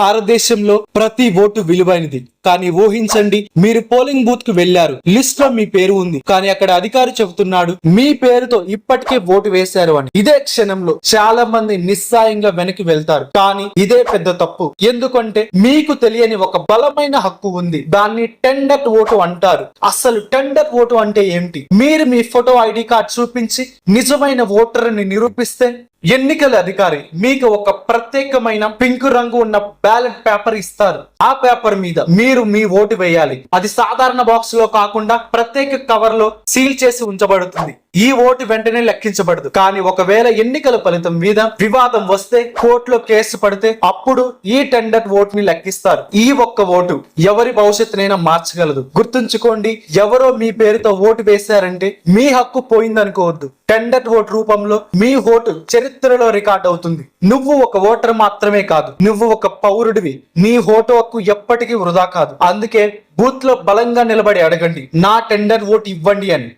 భారతదేశంలో ప్రతి ఓటు విలువైనది. కానీ ఊహించండి మీరు పోలింగ్ బూత్కు వెళ్ళారు లిస్ట్లో మీ పేరు ఉంది. కానీ అక్కడ అధికారి చెబుతున్నాడు మీ పేరుతో ఇప్పటికే ఓటు వేశారు అని. ఇదే క్షణంలో చాలా మంది నిస్సాయంగా వెనక్కి వెళ్తారు. కానీ ఇదే పెద్ద తప్పు. ఎందుకంటే మీకు తెలియని ఒక బలమైన హక్కు ఉంది. దాన్ని టెండర్ ఓటు అంటారు. అసలు టెండర్ ఓటు అంటే ఏమిటి? మీరు మీ ఫోటో ఐడి కార్డ్ చూపించి నిజమైన ఓటర్ని నిరూపిస్తే ఎన్నికల అధికారి మీకు ఒక ప్రత్యేకమైన పింక్ రంగు ఉన్న బ్యాలెట్ పేపర్ ఇస్తారు. ఆ పేపర్ మీద మీరు మీ ఓటు వేయాలి. అది సాధారణ బాక్స్లో కాకుండా ప్రత్యేక కవర్లో సీల్ చేసి ఉంచబడుతుంది. ఈ ఓటు వెంటనే లెక్కించబడదు. కానీ ఒకవేళ ఎన్నికల ఫలితం మీద వివాదం వస్తే కోర్టులో కేసు పడితే అప్పుడు ఈ టెండర్ ఓటు ని లెక్కిస్తారు. ఈ ఒక్క ఓటు ఎవరి భవిష్యత్తునైనా మార్చగలదు. గుర్తుంచుకోండి ఎవరో మీ పేరుతో ఓటు వేశారంటే మీ హక్కు పోయిందనుకోవద్దు. టెండర్ ఓటు రూపంలో మీ ఓటు చరిత్రలో రికార్డ్ అవుతుంది. నువ్వు ఒక ఓటర్ మాత్రమే కాదు. నువ్వు ఒక పౌరుడివి. నీ ఓటు హక్కు ఎప్పటికీ వృధా కాదు. అందుకే బూత్లో బలంగా నిలబడి అడగండి. నా టెండర్ ఓటు ఇవ్వండి అని.